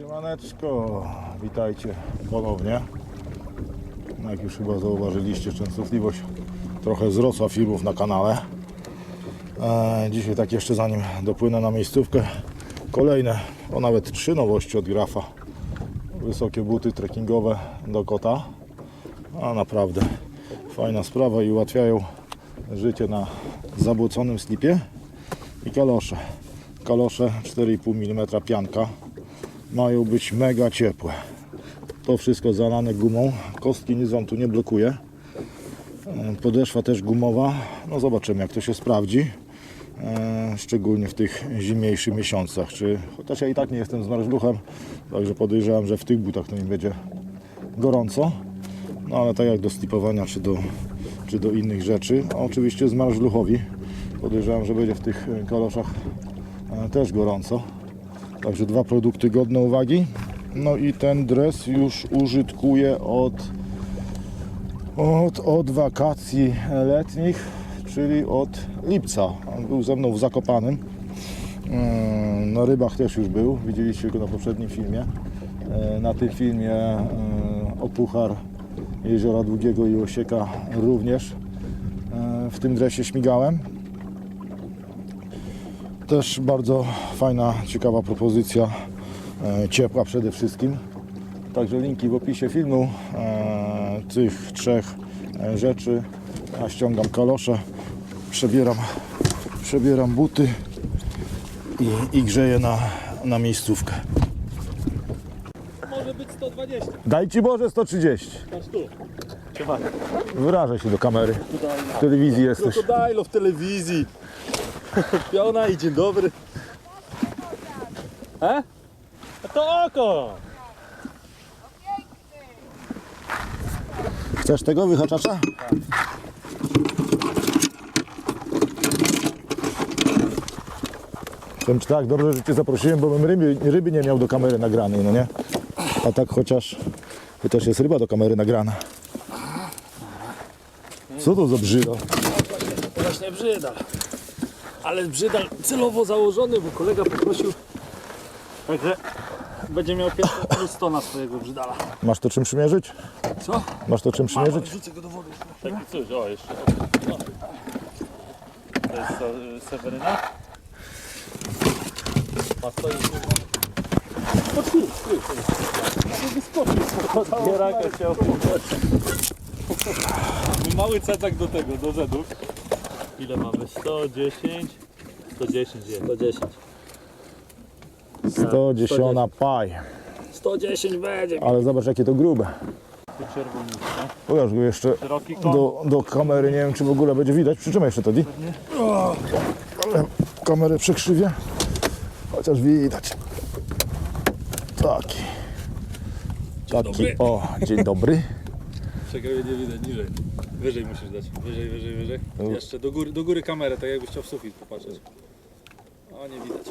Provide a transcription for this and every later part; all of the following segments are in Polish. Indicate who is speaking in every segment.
Speaker 1: Siemaneczko, witajcie ponownie. Jak już chyba zauważyliście, częstotliwość trochę wzrosła filmów na kanale. E, dzisiaj tak jeszcze zanim dopłynę na miejscówkę, kolejne, o nawet trzy nowości od Grafa. Wysokie buty trekkingowe do kota. A naprawdę fajna sprawa i ułatwiają życie na zabłoconym slipie. I kalosze. Kalosze 4,5 mm pianka mają być mega ciepłe. To wszystko zalane gumą. Kostki nic Wam tu nie blokuje. E, Podeszwa też gumowa. No zobaczymy jak to się sprawdzi. E, Szczególnie w tych zimniejszych miesiącach. Czy, chociaż ja i tak nie jestem zmarzluchem, także podejrzewam, że w tych butach to im będzie gorąco. No ale tak jak do slipowania czy do, czy do innych rzeczy. A oczywiście zmarzluchowi podejrzewam, że będzie w tych kaloszach e, też gorąco. Także dwa produkty godne uwagi. No i ten dres już użytkuję od, od, od wakacji letnich, czyli od lipca. On był ze mną w Zakopanym. Mm, Na rybach też już był, widzieliście go na poprzednim filmie. E, Na tym filmie e, o Puchar Jeziora Długiego i Osieka również e, w tym dresie śmigałem. Też bardzo fajna, ciekawa propozycja, e, ciepła przede wszystkim. Także linki w opisie filmu e, tych trzech e, rzeczy. Ja ściągam kalosze, przebieram, przebieram buty i, i grzeję na, na miejscówkę.
Speaker 2: Może być 120.
Speaker 1: Daj Ci Boże 130.
Speaker 2: Patrz tu.
Speaker 1: Wyrażaj się do kamery. W telewizji jesteś.
Speaker 2: Krokodilo w telewizji. Piona i dzień dobry. E? A to oko!
Speaker 1: Chcesz tego wyhaczacza? Powiem ci tak, dobrze, że Cię zaprosiłem, bo bym ryby, ryby nie miał do kamery nagranej, no nie? A tak chociaż, chociaż jest ryba do kamery nagrana. Co to za brzyda?
Speaker 2: To właśnie brzydal. Ale brzydal celowo założony, bo kolega poprosił. Także będzie miał pierwsze plus 100 na swojego brzydala.
Speaker 1: Masz to czym przymierzyć?
Speaker 2: Co?
Speaker 1: Masz to czym przymierzyć?
Speaker 2: Rzucę go do wody.
Speaker 3: Taki coś, o jeszcze. No. To jest to, y, Seweryna? Ma stoi Gieraka chciał Mały cecak do tego, do Zedów. Ile mamy? 110? 110 jest.
Speaker 2: 110.
Speaker 1: 110 paj.
Speaker 2: 110 będzie.
Speaker 1: Ale zobacz jakie to grube.
Speaker 3: Tu czerwoniutko.
Speaker 1: Pokaż go jeszcze
Speaker 3: Szeroki kąt.
Speaker 1: do, do kamery, nie wiem czy w ogóle będzie widać. Przytrzymaj jeszcze Teddy. O, ale kamerę przekrzywię. Chociaż widać. Taki. Taki. O, dzień dobry.
Speaker 3: Czekaj, nie widać niżej. Wyżej musisz dać. Wyżej, wyżej, wyżej.
Speaker 1: No.
Speaker 3: Jeszcze do góry, do góry kamerę, tak jakbyś chciał w sufit popatrzeć. O, nie widać.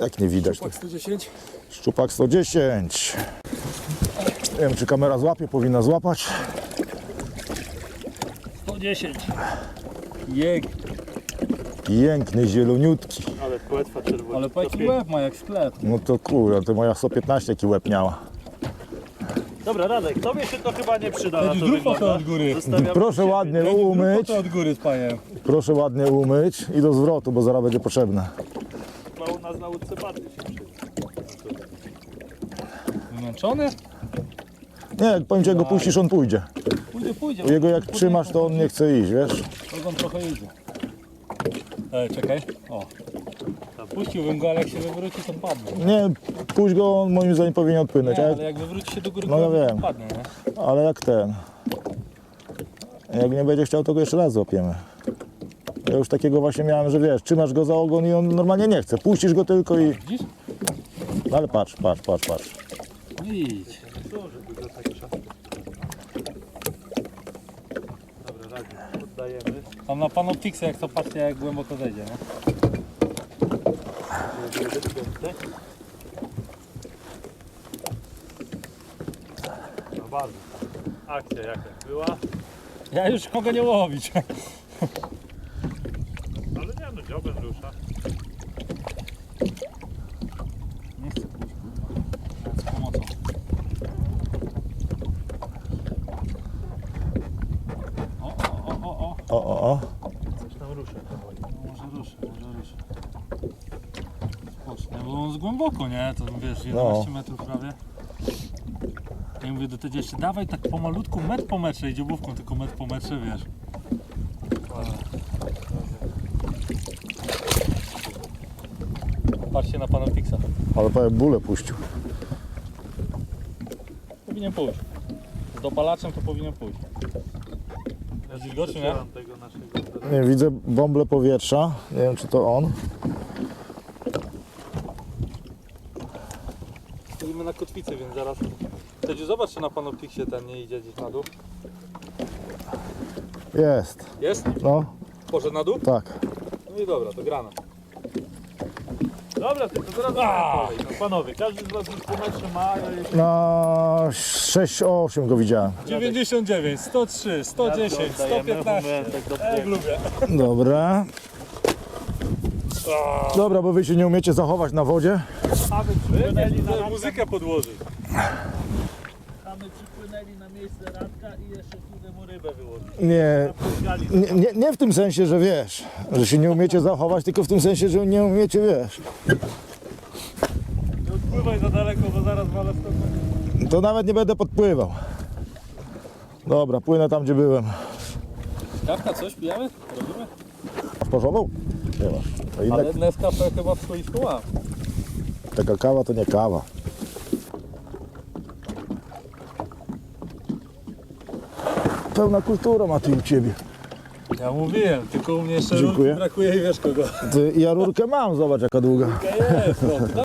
Speaker 1: Jak nie widać. To.
Speaker 2: 110.
Speaker 1: Szczupak 110. Nie wiem czy kamera złapie, powinna złapać.
Speaker 3: 110. Jeg.
Speaker 1: Piękny, zieloniutki.
Speaker 3: Ale płetwa czerwona.
Speaker 2: Ale po jaki łeb ma jak sklep.
Speaker 1: No to kurde, to moja 115 jaki łeb miała.
Speaker 3: Dobra, Radek, tobie się to chyba nie przyda na to
Speaker 2: fotę
Speaker 3: wygląda.
Speaker 2: od góry.
Speaker 3: Zostawiam
Speaker 1: Proszę ładnie umyć.
Speaker 2: Fotę od góry z pajem.
Speaker 1: Proszę ładnie umyć i do zwrotu, bo zaraz będzie potrzebne.
Speaker 3: No, u nas na łódce bardziej się przyda.
Speaker 2: Wymęczony?
Speaker 1: Nie, jak powiem ci, jak go puścisz, on pójdzie.
Speaker 2: Pójdzie, pójdzie.
Speaker 1: U jego jak trzymasz, to on nie chce iść, wiesz?
Speaker 2: on trochę idzie. Ej, czekaj. O. Puściłbym go, ale jak się wywróci, to padnie.
Speaker 1: Nie, puść go, on moim zdaniem powinien odpłynąć,
Speaker 2: Nie, ale jak wywróci się do góry,
Speaker 1: No ja
Speaker 2: to
Speaker 1: wiem.
Speaker 2: padnie, nie?
Speaker 1: ale jak ten. Jak nie będzie chciał, to go jeszcze raz złapiemy. Ja już takiego właśnie miałem, że wiesz, trzymasz go za ogon i on normalnie nie chce. Puścisz go tylko i...
Speaker 2: Widzisz?
Speaker 1: No ale patrz, patrz, patrz, patrz.
Speaker 2: Idź.
Speaker 3: Dobra, Radek, oddajemy.
Speaker 2: Tam na panoptikse, jak to patrzcie, jak głęboko zejdzie, nie?
Speaker 3: No bardzo. Akcja jaka była.
Speaker 2: Ja już mogę nie łowić.
Speaker 3: Ale nie no, dziobem rusza.
Speaker 2: Nie chcę pójść.
Speaker 1: o, o.
Speaker 3: Coś tam ruszę powoli. No, może ruszę, może ruszę. Spocznę, bo nie? To wiesz, 11 metrów prawie. Ja mówię do tego jeszcze dawaj tak pomalutku, metr po metrze i dziobówką, tylko metr po metrze, wiesz. Patrzcie na pana Fixa.
Speaker 1: Ale powiem, bóle puścił.
Speaker 3: Powinien pójść. Z dopalaczem to powinien pójść. Jest wilgoci, nie? tego naszego
Speaker 1: Nie widzę bąble powietrza. Nie wiem, czy to on.
Speaker 3: Stoimy na kotwicy, więc zaraz... Tedziu, zobacz, czy na panoptiksie ten nie idzie gdzieś na dół.
Speaker 1: Jest.
Speaker 3: Jest?
Speaker 1: No,
Speaker 3: Poszedł na dół?
Speaker 1: tak.
Speaker 3: No i dobra, to grana. Dobra, tylko zaraz kolej. No panowie, każdy z was już po metrze ma, ja jeszcze...
Speaker 1: Na 6-8 go widziałem.
Speaker 3: 99, 103, 110, 115. Jak lubię.
Speaker 1: Dobra. Dobra, bo wy się nie umiecie zachować na wodzie.
Speaker 3: Wy chcę muzykę podłożyć.
Speaker 2: A my przypłynęli na miejsce Radka i jeszcze tu mu rybę wyłożyli.
Speaker 1: Nie, nie, nie, nie w tym sensie, że wiesz, że się nie umiecie zachować, tylko w tym sensie, że nie umiecie, wiesz.
Speaker 3: Nie odpływaj za daleko, bo zaraz walę stąd.
Speaker 1: To nawet nie będę podpływał. Dobra, płynę tam, gdzie byłem.
Speaker 3: Kawka, coś pijamy? Robimy?
Speaker 1: Masz pożową? Nie. To inne,
Speaker 3: Ale Nescafe chyba w stoisku mam.
Speaker 1: Taka kawa to nie kawa. Pełna kultura ma ty u ciebie.
Speaker 3: Ja mówiłem, tylko u mnie jeszcze
Speaker 1: Dziękuję.
Speaker 3: brakuje i wiesz kogo.
Speaker 1: Ty, ja rurkę mam, zobacz jaka długa.
Speaker 3: Jest, no.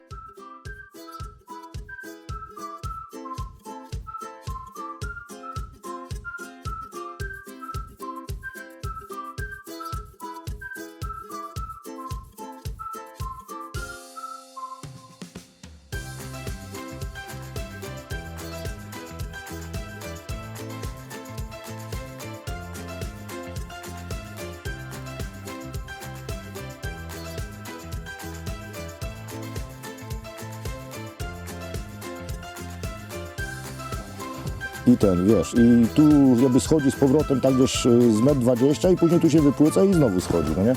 Speaker 1: I ten, wiesz, i tu jakby schodzi z powrotem tak gdzieś z metr 20 i później tu się wypłyca i znowu schodzi, no nie?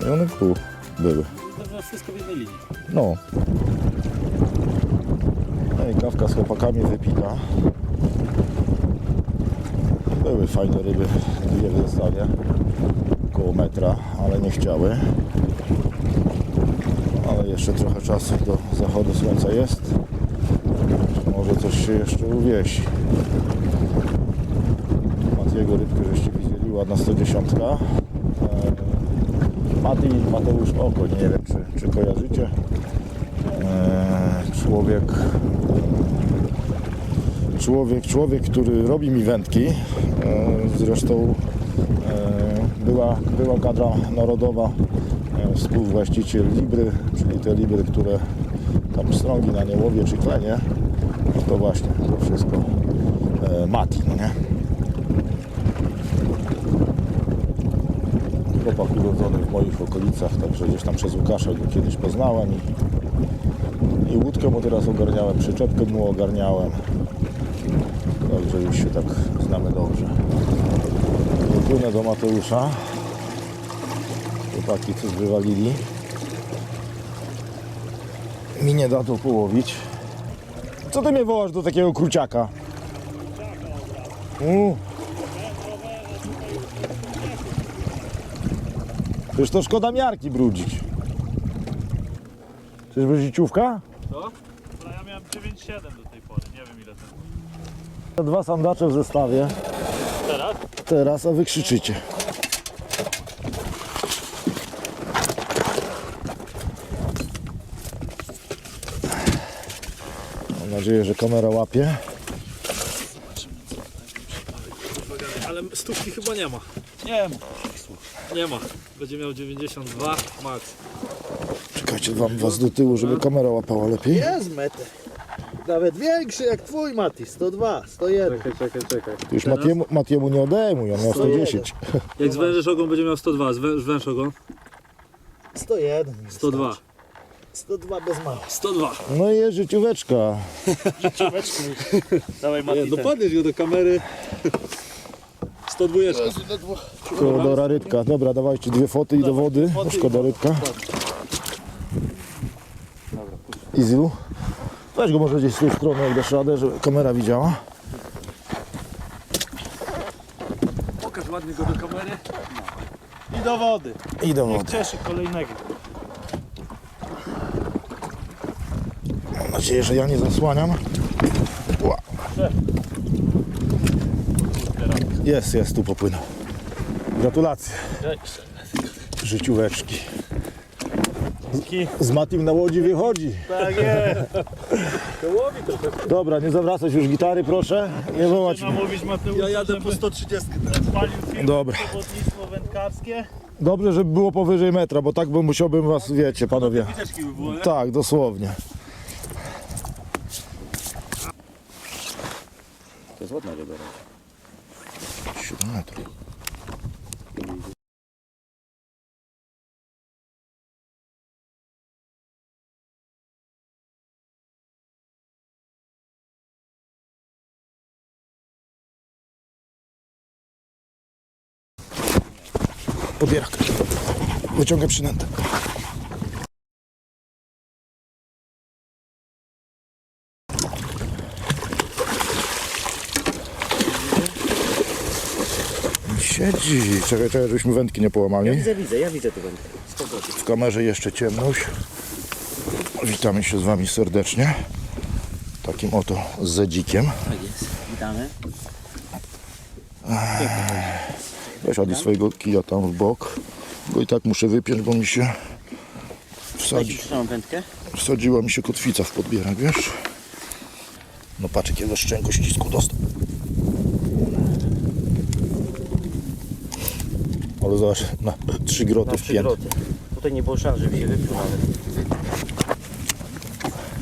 Speaker 1: No i one tu były.
Speaker 3: Wszystko w jednej linii.
Speaker 1: No. No i kawka z chłopakami wypita. Były fajne ryby, dwie w zestawie, około metra, ale nie chciały. Ale jeszcze trochę czasu do zachodu słońca jest. Może coś się jeszcze uwiesi. Matiego rybkę żeście widzieli, ładna 110. Eee, Mati Mateusz Oko, nie wiem czy, czy kojarzycie. Eee, człowiek, człowiek, człowiek, który robi mi wędki. Eee, zresztą była, była kadra narodowa, współwłaściciel Libry, czyli te Libry, które tam strągi na nie łowię czy klenie. To właśnie, to wszystko eee, Mati, no nie? chłopak urodzony w moich okolicach, także gdzieś tam przez Łukasza go kiedyś poznałem i, i łódkę mu teraz ogarniałem, przyczepkę mu ogarniałem. Także już się tak znamy dobrze. Płynę do Mateusza. Chłopaki coś wywalili. Mi nie da to połowić. Co ty mnie wołasz do takiego kruciaka? U. Przecież to szkoda miarki brudzić. Czyżby życiówka?
Speaker 3: Co?
Speaker 2: Ja miałem 9,7 do tej pory, nie wiem ile to
Speaker 1: Dwa sandacze w zestawie.
Speaker 2: Teraz?
Speaker 1: Teraz, a wy krzyczycie. Nadzieję, że kamera łapie.
Speaker 2: Ale stówki chyba nie ma. Nie ma. Nie ma. Będzie miał 92 max.
Speaker 1: Czekajcie, wam was do tyłu, żeby kamera łapała lepiej.
Speaker 4: Jest metę. Nawet większy jak twój Mati, 102, 101.
Speaker 3: Czekaj, czekaj, czekaj.
Speaker 1: Ty już Matiemu, Matiemu nie odejmuj, on miał 110.
Speaker 2: Jak zwężysz ogon będzie miał 102, zwę- zwęż ogon
Speaker 4: 101. mi
Speaker 2: 102.
Speaker 4: wystarczy. 102 bez mała.
Speaker 2: 102.
Speaker 1: No i jest życióweczka.
Speaker 2: Dawaj
Speaker 3: Nie, no podnieś go do kamery. 102.
Speaker 1: Szkoda rybka. Dobra, dawajcie dwie foty i do wody. Szkoda rybka. Izu. Weź go może gdzieś z tej strony, jak dasz radę, żeby kamera widziała.
Speaker 2: Pokaż ładnie go do kamery.
Speaker 4: I do wody.
Speaker 1: I do wody.
Speaker 2: Cieszy kolejnego.
Speaker 1: Nadzieję, że ja nie zasłaniam. Ła. Jest, jest, tu popłynął. Gratulacje. Życióweczki. Z Matim na łodzi wychodzi.
Speaker 2: Tak jest. To łowi to
Speaker 1: Dobra, nie zawracać już gitary, proszę. Nie wołać. mnie.
Speaker 2: namówić Mateusza,
Speaker 4: Ja jadę
Speaker 2: żeby
Speaker 4: po 130.
Speaker 2: palił film
Speaker 1: Dobra.
Speaker 2: przewodnictwo wędkarskie.
Speaker 1: Dobrze, żeby było powyżej metra, bo tak bym musiałbym was, wiecie, panowie.
Speaker 3: Wycieczki by było, nie?
Speaker 1: Tak, dosłownie.
Speaker 5: Jest ładna ryba.
Speaker 1: 7 metrów. Odbierak. Wyciągaj przynętę. Siedzi. Czekaj, czekaj, żebyśmy wędki nie połamali.
Speaker 5: Widzę, widzę, ja widzę tu wędkę. Spokojnie.
Speaker 1: W kamerze jeszcze ciemność. Witamy się z Wami serdecznie. Takim oto zedzikiem.
Speaker 5: Tak jest. Witamy.
Speaker 1: Weź Adi swojego kija tam w bok. Bo i tak muszę wypiąć, bo mi się wsadzi,
Speaker 5: wędkę.
Speaker 1: wsadziła mi się kotwica w podbierak, wiesz? No patrz jakiego szczęko ścisku dostał. Ale zobacz, na trzy groty
Speaker 5: Na
Speaker 1: wpięte.
Speaker 5: Tutaj nie było szans, żeby się wypił nawet.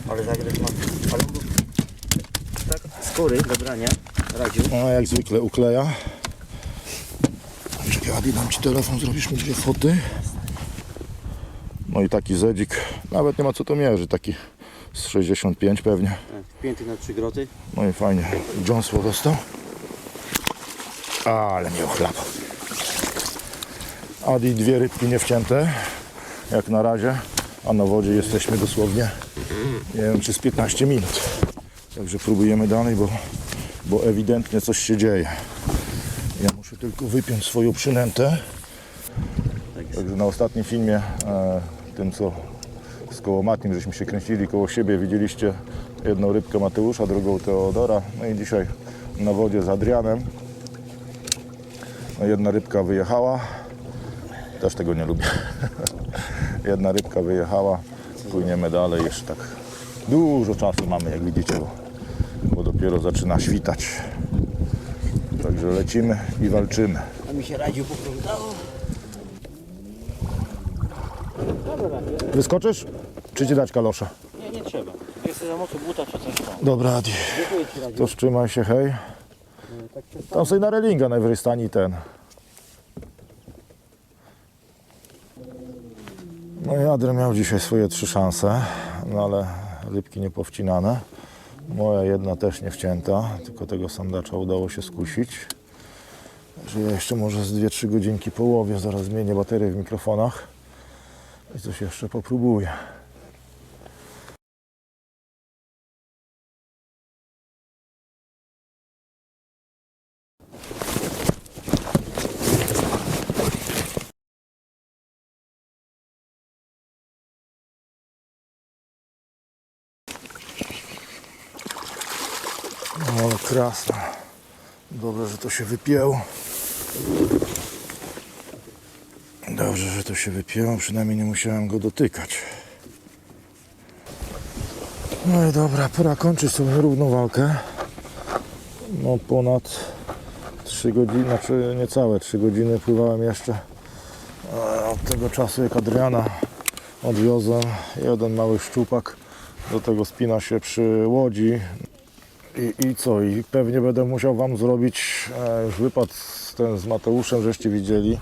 Speaker 5: Ale zagrać ma. Ale tak skóry do brania. Radził.
Speaker 1: No jak zwykle ukleja. Czekaj, Adi, dam Ci telefon, zrobisz mi dwie foty. No i taki zedzik, nawet nie ma co to mierzy, taki z 65 pewnie.
Speaker 5: Tak, Wpięty na trzy groty.
Speaker 1: No i fajnie, dziąsło dostał. Ale mnie ochlapał. Adi dwie rybki nie wcięte, jak na razie, a na wodzie jesteśmy dosłownie, nie wiem czy z 15 minut. Także próbujemy dalej, bo, bo ewidentnie coś się dzieje. Ja muszę tylko wypiąć swoją przynętę. Także na ostatnim filmie, e, tym co z kołomatnim, żeśmy się kręcili koło siebie, widzieliście jedną rybkę Mateusza, drugą Teodora. No i dzisiaj na wodzie z Adrianem. No jedna rybka wyjechała. Też tego nie lubię. jedna rybka wyjechała. Płyniemy dalej jeszcze tak. Dużo czasu mamy, jak widzicie, bo, bo dopiero zaczyna świtać. Także lecimy i walczymy.
Speaker 5: A mi się radził poplątało.
Speaker 1: Wyskoczysz? Czy ci dać kalosza?
Speaker 5: Nie, nie trzeba. Jest za mocno buta czy coś tam.
Speaker 1: Dobra, Adi.
Speaker 5: Dziękuję ci.
Speaker 1: To wstrzymaj się, hej. Tam sobie na relinga najwyżej stani ten. No Adrian miał dzisiaj swoje trzy szanse, no ale rybki nie powcinane. Moja jedna też nie wcięta, tylko tego sandacza udało się skusić. Że ja jeszcze może z 2-3 godzinki połowie, zaraz zmienię baterię w mikrofonach i coś jeszcze popróbuję. O, krasna. Dobrze, że to się wypięło. Dobrze, że to się wypięło, przynajmniej nie musiałem go dotykać. No i dobra, pora kończyć tą nierówną walkę. No ponad 3 godziny, znaczy niecałe 3 godziny pływałem jeszcze. E, Od tego czasu jak Adriana odwiozłem, jeden mały szczupak do tego spina się przy łodzi, i, I co? I pewnie będę musiał Wam zrobić e, już wypad z, ten z Mateuszem, żeście widzieli.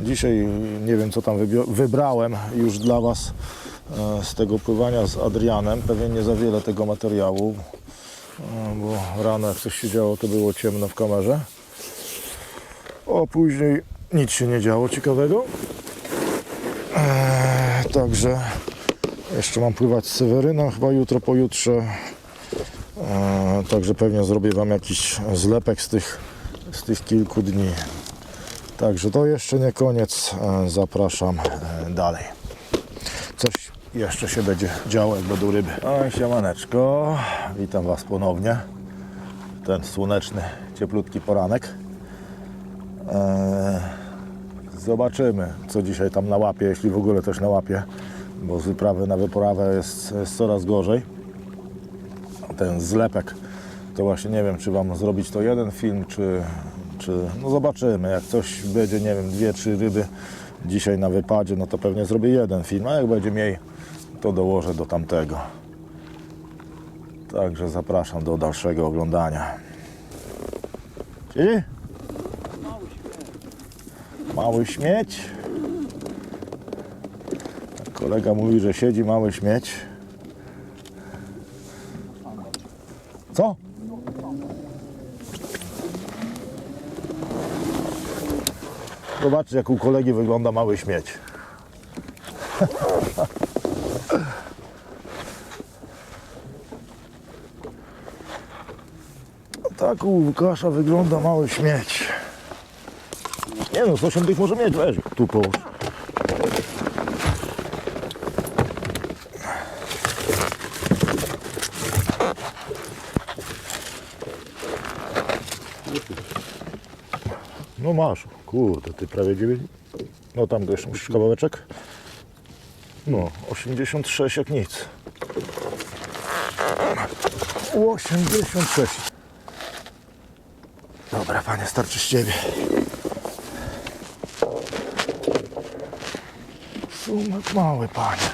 Speaker 1: Dzisiaj nie wiem co tam wybrałem już dla Was e, z tego pływania z Adrianem. Pewnie nie za wiele tego materiału, e, bo rano jak coś się działo to było ciemno w kamerze. O, później nic się nie działo ciekawego. Eee, także jeszcze mam pływać z Sewerynem chyba jutro, pojutrze. Eee, także pewnie zrobię Wam jakiś zlepek z tych, z tych kilku dni. Także to jeszcze nie koniec. Eee, zapraszam eee, dalej. Coś jeszcze się będzie działo, jak będą ryby. Oj, siemaneczko. Witam Was ponownie. Ten słoneczny, cieplutki poranek. Zobaczymy, co dzisiaj tam na łapie, jeśli w ogóle coś na łapie, bo z wyprawy na wyprawę jest, jest coraz gorzej. Ten zlepek, to właśnie nie wiem, czy Wam zrobić to jeden film, czy, czy no zobaczymy. Jak coś będzie, nie wiem, dwie, trzy ryby dzisiaj na wypadzie, no to pewnie zrobię jeden film, a jak będzie mniej, to dołożę do tamtego. Także zapraszam do dalszego oglądania. Siedzi? Mały śmieć. Kolega mówi, że siedzi mały śmieć. Co? Zobaczcie, jak u kolegi wygląda mały śmieć. Tak u Łukasza wygląda mały śmieć. Nie no, z 8 tych może mieć, weź tu połóż. Masz, kurde, ty prawie 9. No tam go jeszcze musisz kawałeczek. No, 86 jak nic. 86. Dobra, panie, starczy z ciebie. Sumek mały, panie.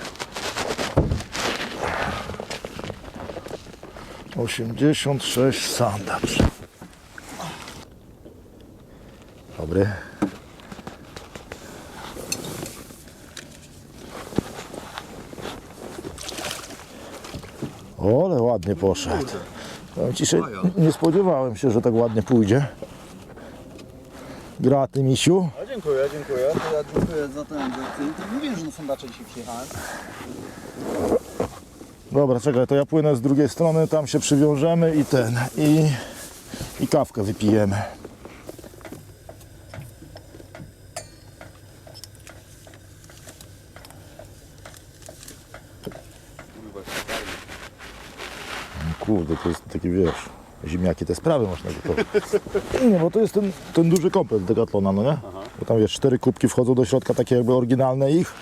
Speaker 1: 86 sandacz. Dobry. O, ale ładnie poszedł. Powiem ci, że nie spodziewałem się, że tak ładnie pójdzie. Graty, misiu.
Speaker 4: A dziękuję, dziękuję. To ja dziękuję za ten. To mówiłem, że na sondacze dzisiaj przyjechałem.
Speaker 1: Dobra, czekaj, to ja płynę z drugiej strony, tam się przywiążemy i ten, i, i kawkę wypijemy. Kurde, to jest taki, wiesz, ziemniaki te sprawy można gotować. Nie, bo to jest ten, ten duży komplet Decathlona, no nie? Bo tam, wiesz, cztery kubki wchodzą do środka, takie jakby oryginalne ich.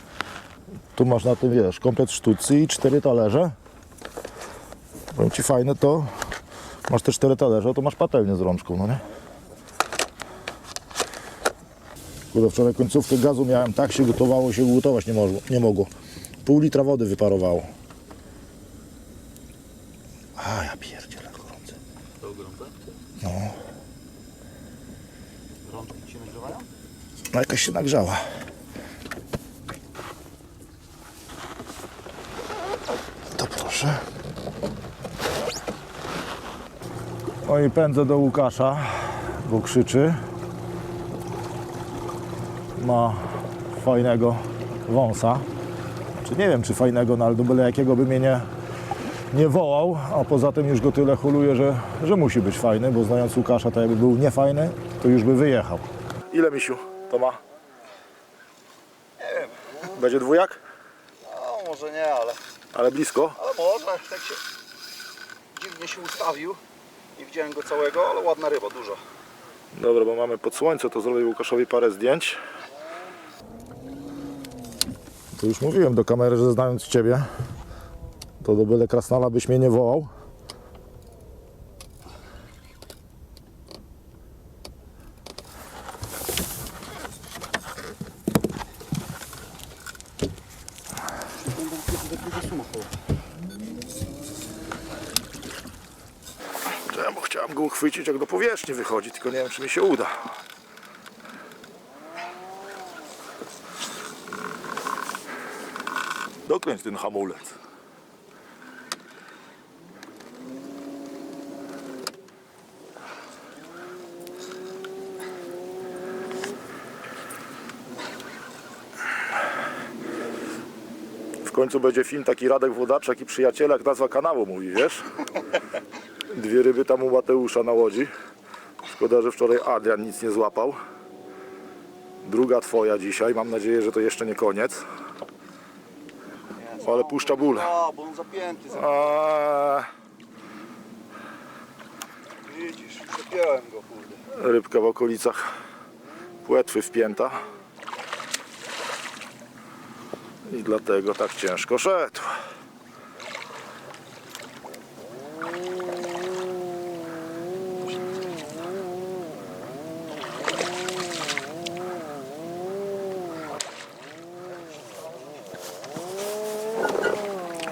Speaker 1: Tu masz na tym, wiesz, komplet sztucy i cztery talerze. Powiem Ci fajne to, masz te cztery talerze, to masz patelnię z rączką, no nie? Kurde, wczoraj końcówkę gazu miałem, tak się gotowało, się gotować nie, mogło, nie mogło. Pół litra wody wyparowało. A, ja pierdzielę gorące.
Speaker 3: To gorące?
Speaker 1: No,
Speaker 3: Rączki ci się nagrzewają?
Speaker 1: No jakaś się nagrzała. To proszę. No i pędzę do Łukasza, bo krzyczy. Ma fajnego wąsa. Czy nie wiem, czy fajnego, no ale do byle jakiego by mnie nie, nie wołał, a poza tym już go tyle holuje, że, że musi być fajny, bo znając Łukasza, to jakby był niefajny, to już by wyjechał. Ile misiu to ma?
Speaker 4: Nie wiem.
Speaker 1: Będzie dwójak?
Speaker 4: No może nie, ale,
Speaker 1: Ale blisko.
Speaker 4: ale może. Tak się dziwnie się ustawił. Nie widziałem go całego, ale ładna ryba, duża.
Speaker 1: Dobra, bo mamy pod słońce, to zrobię Łukaszowi parę zdjęć. To już mówiłem do kamery, że znając Ciebie, to do byle krasnala byś mnie nie wołał. powierzchni wychodzi, tylko nie wiem czy mi się uda. Dokręć ten hamulec. W końcu będzie film taki Radek Wodaczak i przyjacielak, nazwa kanału mówi, wiesz? Dwie ryby tam u Mateusza na łodzi. Szkoda, że wczoraj Adrian nic nie złapał. Druga twoja dzisiaj. Mam nadzieję, że to jeszcze nie koniec. Ale puszcza ból.
Speaker 4: A, bo on zapięty. Za... Widzisz, przepiąłem go, kurde.
Speaker 1: rybka w okolicach płetwy wpięta. I dlatego tak ciężko szedł.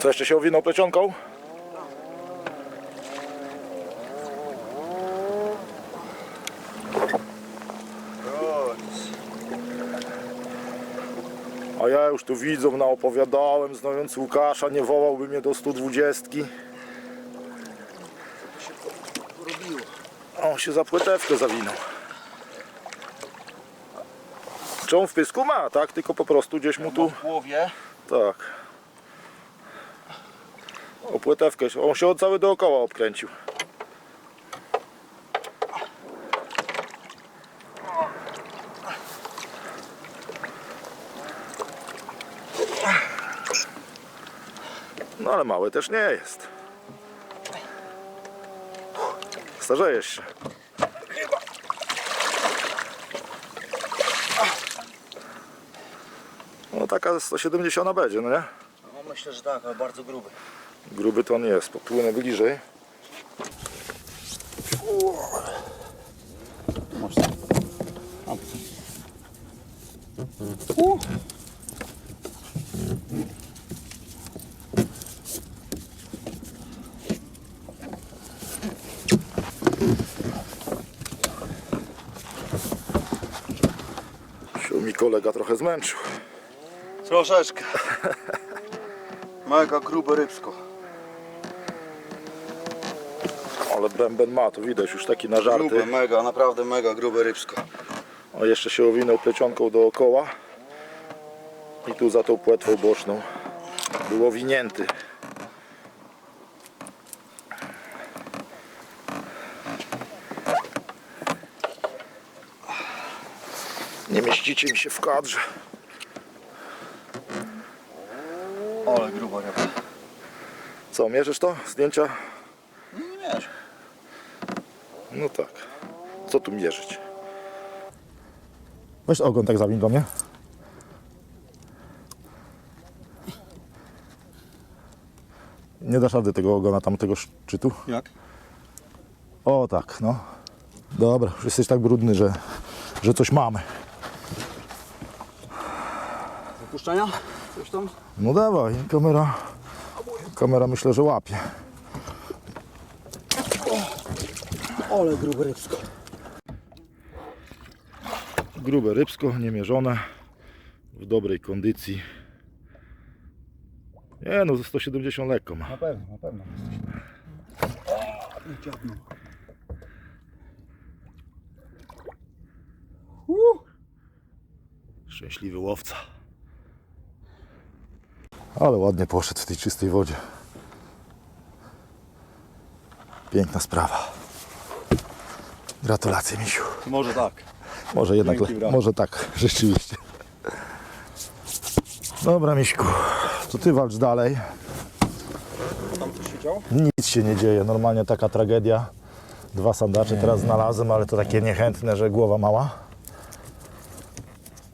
Speaker 1: Co jeszcze się owinął plecionką? A ja już tu widzom naopowiadałem, znając Łukasza, nie wołałby mnie do 120. A on się za płetewkę zawinął. Czy on w pysku ma, tak? Tylko po prostu gdzieś mu tu...
Speaker 4: W głowie.
Speaker 1: Tak. O płetewkę, on się cały dookoła obkręcił. No ale mały też nie jest. Starzejesz się. No taka 170 będzie, no nie?
Speaker 4: No myślę, że tak, ale bardzo gruby.
Speaker 1: Gruby to on jest, popłynę bliżej. Się mi kolega trochę zmęczył.
Speaker 4: Troszeczkę. Mega grube rybsko.
Speaker 1: Ale bęben ma, to widać już taki nażarty.
Speaker 4: Grube, mega, naprawdę mega grube rybsko.
Speaker 1: O, jeszcze się owinął plecionką dookoła. I tu za tą płetwą boczną był owinięty. Nie mieścicie mi się w kadrze.
Speaker 4: Ale gruba ryba.
Speaker 1: Co, mierzysz to? Zdjęcia? No tak. Co tu mierzyć? Weź ogon tak zawin do mnie. Nie dasz rady tego ogona tamtego szczytu?
Speaker 4: Jak?
Speaker 1: O tak, no. Dobra, już jesteś tak brudny, że, że coś mamy.
Speaker 4: Wypuszczenia? Coś tam?
Speaker 1: No dawaj, kamera. Kamera myślę, że łapie.
Speaker 4: Ale grube rybsko.
Speaker 1: Grube rybsko, niemierzone. W dobrej kondycji. Nie no, ze 170 lekko ma.
Speaker 4: Na pewno, na pewno.
Speaker 1: Szczęśliwy łowca. Ale ładnie poszedł w tej czystej wodzie. Piękna sprawa. Gratulacje, Misiu.
Speaker 4: Może tak.
Speaker 1: Może jednak,
Speaker 4: Dzięki,
Speaker 1: może tak, rzeczywiście. Dobra, Miśku, to ty walcz dalej.
Speaker 4: Tam coś się działo?
Speaker 1: Nic się nie dzieje, normalnie taka tragedia. Dwa sandacze teraz znalazłem, ale to takie niechętne, że głowa mała.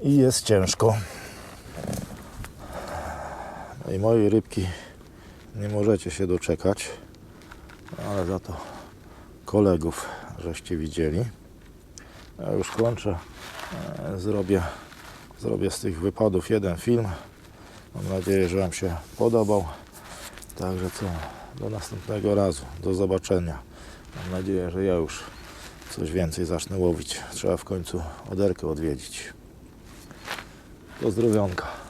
Speaker 1: I jest ciężko. No i mojej rybki nie możecie się doczekać, ale za to kolegów żeście widzieli. Ja już kończę. E, Zrobię, zrobię z tych wypadów jeden film. Mam nadzieję, że Wam się podobał. Także co, do następnego razu, do zobaczenia. Mam nadzieję, że ja już coś więcej zacznę łowić. Trzeba w końcu oderkę odwiedzić. Pozdrowionka.